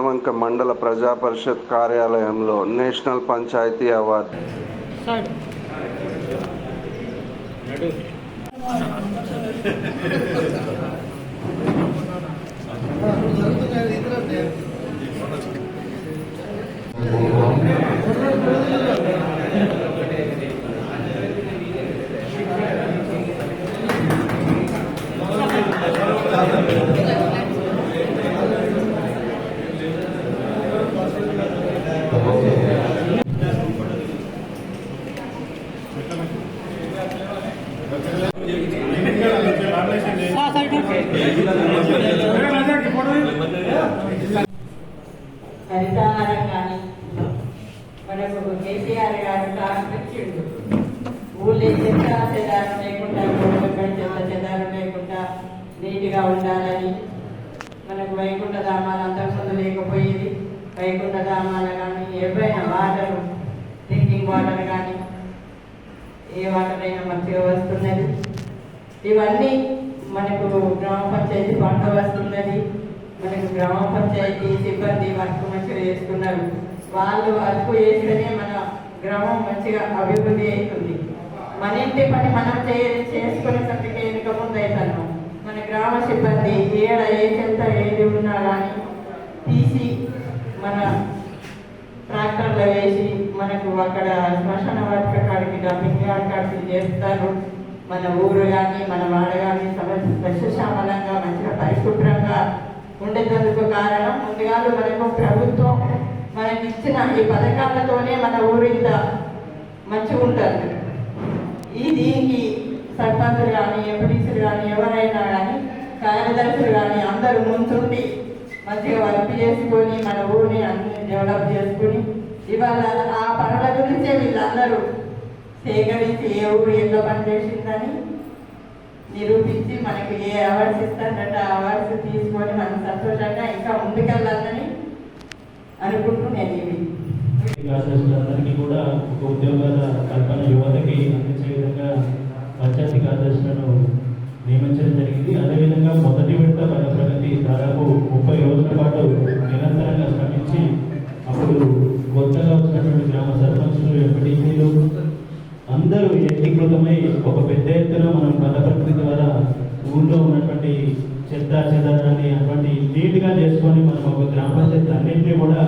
వీణవంక మండల ప్రజా పరిషత్ కార్యాలయంలో నేషనల్ పంచాయతీ అవార్డు. హరితహారం కానీ మనకు కేసీఆర్ గారు టాస్క్ ఊళ్ళో చెత్త చెదారం లేకుండా రోడ్లపై చెత్త చెదారం లేకుండా నీట్గా ఉండాలని మనకు వైకుంఠ ధామాలు అంతకుముందు లేకపోయేది. వైకుంఠ ధామాలు కానీ ఏవైనా వాటర్ డ్రింకింగ్ వాటర్ కానీ ఏ వాటర్ అయినా మంచిగా వస్తున్నది. ఇవన్నీ మనకు గ్రామ పంచాయతీ పంట వస్తున్నది. మనకు గ్రామ పంచాయతీ సిబ్బంది వర్క్ మంచిగా చేస్తున్నారు. వాళ్ళు వర్క్ చేస్తేనే మన గ్రామం మంచిగా అభివృద్ధి అవుతుంది. మన ఇంటి పని మనం చేయ చేసుకునేసరికి వెనుక ముందు అవుతాను మన గ్రామ సిబ్బంది ఏడ ఏ చెంత ఏది ఉన్నా కానీ తీసి మన ట్రాక్టర్లో వేసి మనకు అక్కడ శ్మశాన వాటిక కాడికి డంపింగ్ యార్డ్ కాడికి చేస్తారు. మన ఊరు కానీ మన వాడ కానీ సస్యశ్యామలంగా మంచిగా పరిశుభ్రంగా ఉండేందుకు కారణం ముందుగా మనకు ప్రభుత్వం మనకి ఇచ్చిన ఈ పథకాలతోనే మన ఊరు ఇంత మంచిగా ఉంటుంది. ఈ దీనికి సర్పంచులు కానీ ఎంపీసీలు కానీ ఎవరైనా కానీ కార్యదర్శులు కానీ అందరూ ముందుండి మంచిగా వర్క్ చేసుకొని మన ఊరిని అన్ని డెవలప్ చేసుకుని ఇవాళ ఆ పనుల గురించే వీళ్ళందరూ సేకరించి ఏ ఊరు ఎల్లో పనిచేసిందని నిరూపించి మనకి ఏ అవార్డ్స్ ఇస్తారంట ఆ అవార్డ్స్ తీసుకొని మనం సంతోషంగా ఇంకా ముందుకెళ్ళాలని అనుకుంటూ నేను ఇవి అందరికీ కూడా ఒక ఉద్యోగాల కల్పన యువతకి అందించే విధంగా పంచాయతీ కార్యదర్శులను నియమించడం జరిగింది. అదేవిధంగా మొదటి విడత పద ప్రగతి దాదాపు ముప్పై రోజుల పాటు నిరంతరంగా శ్రమించి అప్పుడు కొత్తగా వచ్చినటువంటి గ్రామ సర్పంచ్ అందరూ ఏకీకృతమై ఒక పెద్ద ఎత్తున మనం గత ప్రకృతి ద్వారా ఊళ్ళో ఉన్నటువంటి చెత్త చెదారాన్ని అటువంటి నీట్గా చేసుకొని మనం ఒక గ్రామ పంచాయతీ అన్నింటినీ కూడా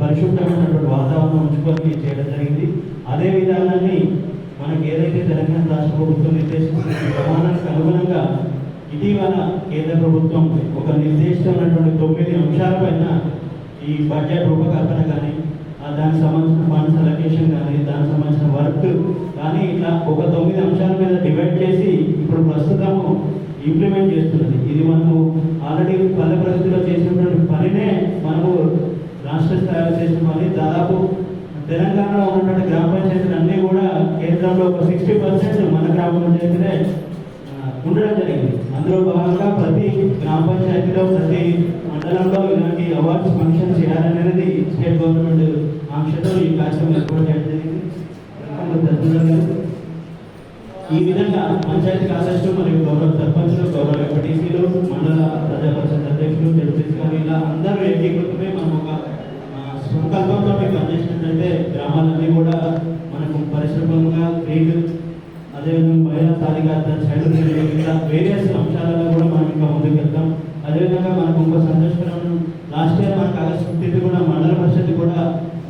పరిశుభ్రమైనటువంటి వాతావరణం ఉంచుకొని చేయడం జరిగింది. అదే విధానాన్ని మనకి ఏదైతే తెలంగాణ రాష్ట్ర ప్రభుత్వం నిర్దేశించిన ప్రమాణానికి అనుగుణంగా ఇటీవల కేంద్ర ప్రభుత్వం ఒక నిర్దేశించినటువంటి తొమ్మిది అంశాలపైన ఈ బడ్జెట్ రూపకల్పన కానీ ఆ దానికి సంబంధించిన ఫండ్స్ అలొకేషన్ కానీ దానికి సంబంధించిన వర్క్ కానీ ఇట్లా ఒక తొమ్మిది అంశాల మీద డివైడ్ చేసి ఇప్పుడు ప్రస్తుతము ఇంప్లిమెంట్ చేస్తున్నది. ఇది మనము ఆల్రెడీ పల్లె పరిస్థితిలో చేసినటువంటి పనినే మనము రాష్ట్ర స్థాయిలో చేసిన పని. దాదాపు తెలంగాణలో ఉన్నటువంటి గ్రామ పంచాయతీలు అన్నీ కూడా కేంద్రంలో ఒక సిక్స్టీ పర్సెంట్ మన గ్రామ పంచాయతీలే ఉండడం జరిగింది. అందులో భాగంగా ప్రతి గ్రామ పంచాయతీలో ప్రతి మండలంలో ఇలాంటి అవార్డ్స్ ఫంక్షన్ చేయాలనేది స్టేట్ గవర్నమెంట్ ఆంక్షతో ఈ కార్యక్రమం ఏర్పాటు చేయడం జరిగింది. దర్శనం ఈ విధంగా పంచాయతీ కార్యదర్శులు మరియు గౌరవ సర్పంచులు గౌరవ ఎంపీటీసీలు మండల ప్రజా పరిషత్ అధ్యక్షులు జడ్పీసీ ఇలా అందరూ ఏకీకృతమై మనం ఒక సంకల్పంతో పనిచేసినట్లయితే గ్రామాలన్నీ కూడా మనకు పరిశ్రమంగా క్రీడలు అదేవిధంగా మహిళా సాధికారత చైల్డ్ వేరియస్ అంశాలలో కూడా మనం ఇంకా ముందుకు వెళ్తాం అదేవిధంగా మనకు ఇంకో సంతోషకరం లాస్ట్ ఇయర్ మనకు ఆగస్టు ఫిఫ్టీన్త్ కూడా మండల పరిషత్ కూడా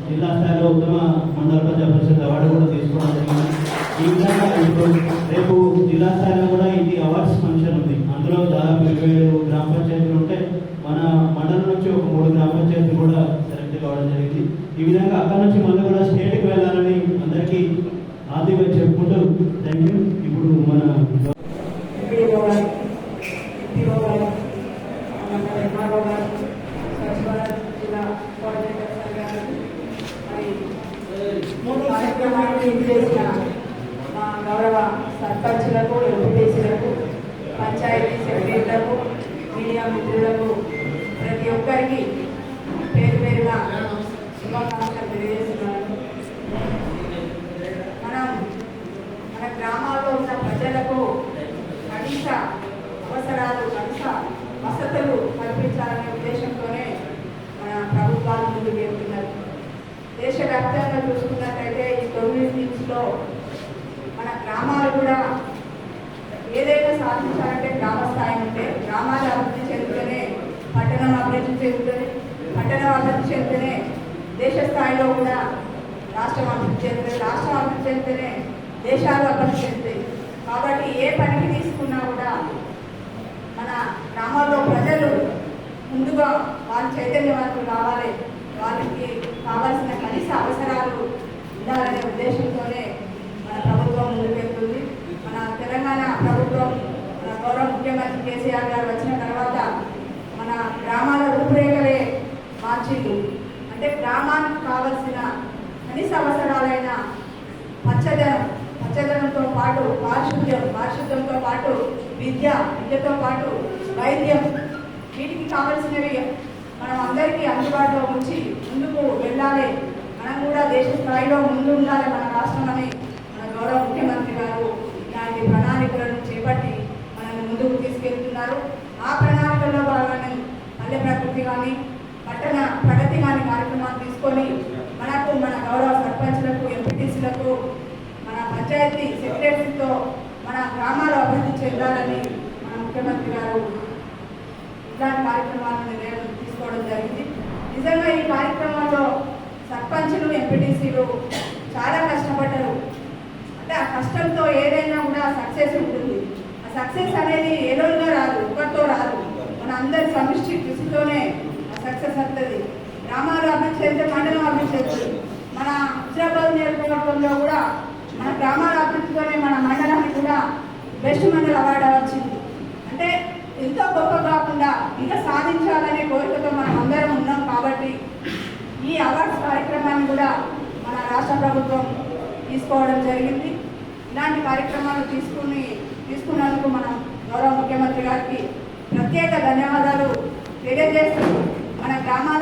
జిల్లా స్థాయిలో ఉత్తమ మండల ప్రజా పరిషత్ అవార్డు కూడా తీసుకోవడం జరిగింది ఈ విధంగా ఇప్పుడు రేపు జిల్లా స్థాయిలో కూడా ఇది అవార్డ్స్ ఫంక్షన్ ఉంది అందులో దాదాపు ఇరవై ఏడు గ్రామ పంచాయతీలు ఉంటే మన మండలం నుంచి ఒక మూడు గ్రామ పంచాయతీలు కూడా సెలెక్ట్ కావడం జరిగింది ఈ విధంగా అక్కడ నుంచి మళ్ళీ కూడా స్టేట్కి వెళ్ళాలని అందరికీ ఆర్థిక చెప్పుకుంటూ థ్యాంక్ యూ ఇప్పుడు మన ఎంపీడీఓ గారు ఎంపీఓ గారు మన ఎంఆర్ఓ గారు సచివాలయ జిల్లా కోఆర్డినేటర్ సార్ గారు మరి కార్యక్రమాన్ని చేసిన మా గౌరవ సర్పంచ్లకు ఎంపీటీసీలకు పంచాయతీ సెక్రటరీలకు మీడియా మిత్రులకు ప్రతి ఒక్కరికి పేరు పేరుగా శుభాకాంక్షలు తెలియజేస్తున్నాను మనం మన గ్రామాల్లో ఉన్న ప్రజలకు కనీస అవసరాలు కనీస వసతులు కల్పించాలనే ఉద్దేశంతోనే దేశవ్యాప్తంగా చూసుకున్నట్టయితే ఈ తొమ్మిది థీమ్స్లో మన గ్రామాలు కూడా ఏదైనా సాధించాలంటే గ్రామ స్థాయి ఉంటే గ్రామాలు అభివృద్ధి చెందుతూనే పట్టణం అభివృద్ధి చెందుతుంది పట్టణం అభివృద్ధి చెందితేనే దేశ స్థాయిలో కూడా రాష్ట్రం అభివృద్ధి చెందుతుంది రాష్ట్రం అభివృద్ధి చెందితేనే దేశాలు అభివృద్ధి చెందుతాయి. కాబట్టి ఏ పనికి తీసుకున్నా కూడా మన గ్రామ ప్రజలు ముందుగా చైతన్య చైతన్యవంతులు కావాలి వాళ్ళకి కావాల్సిన కనీస అవసరాలు ఉండాలనే ఉద్దేశంతోనే మన ప్రభుత్వం ముందుకెళ్తుంది. మన తెలంగాణ ప్రభుత్వం మన గౌరవ ముఖ్యమంత్రి కేసీఆర్ గారు వచ్చిన తర్వాత మన గ్రామాల రూపురేఖలే మార్చింది అంటే గ్రామానికి కావలసిన కనీస అవసరాలైన పచ్చదనం పచ్చదనంతో పాటు పారిశుద్ధ్యం పారిశుద్ధ్యంతో పాటు విద్య విద్యతో పాటు వైద్యం వీటికి కావలసినవి మనం అందరికీ అందుబాటులో ఉంచి ముందుకు వెళ్ళాలి. మనం కూడా దేశ స్థాయిలో ముందు ఉండాలి మన రాష్ట్రం అని మన గౌరవ ముఖ్యమంత్రి గారు ఇలాంటి ప్రణాళికలను చేపట్టి మనల్ని ముందుకు తీసుకెళ్తున్నారు. ఆ ప్రణాళికల్లో భాగంగా పల్లె ప్రకృతి కానీ పట్టణ ప్రగతి కానీ కార్యక్రమాలు తీసుకొని మనకు మన గౌరవ సర్పంచ్లకు ఎంపీటీసీలకు మన పంచాయతీ సెక్రటరీతో మన గ్రామాలు అభివృద్ధి చెందాలని మన ముఖ్యమంత్రి గారు ఇట్లాంటి కార్యక్రమాలను నిర్ణయం తీసుకోవడం జరిగింది. నిజంగా ఈ కార్యక్రమంలో సర్పంచులు ఎంపీటీసీలు చాలా కష్టపడ్డారు. అంటే ఆ కష్టంతో ఏదైనా కూడా సక్సెస్ ఉంటుంది. ఆ సక్సెస్ అనేది ఏ రోజుగా రాదు ఒకరితో రాదు. మన అందరి సమిష్టి కృషితోనే ఆ సక్సెస్ వస్తుంది. గ్రామాలు అభివృద్ధి చెందితే మండలం అభివృద్ధి చేస్తుంది మన హుజరాబాద్ నియోజకవర్గంలో కూడా మన గ్రామాల అభివృద్ధితోనే మన మండలానికి కూడా బెస్ట్ మండల అవార్డు వచ్చింది. అంటే ఎంతో గొప్ప కాకుండా ఇంకా సాధించాలనే కోరికతో మనం అందరం ఉన్నాం కాబట్టి ఈ అవార్డ్స్ కార్యక్రమాన్ని కూడా మన రాష్ట్ర ప్రభుత్వం తీసుకోవడం జరిగింది. ఇలాంటి కార్యక్రమాలు తీసుకుని తీసుకున్నందుకు మనం గౌరవ ముఖ్యమంత్రి గారికి ప్రత్యేక ధన్యవాదాలు తెలియజేస్తూ మన గ్రామాల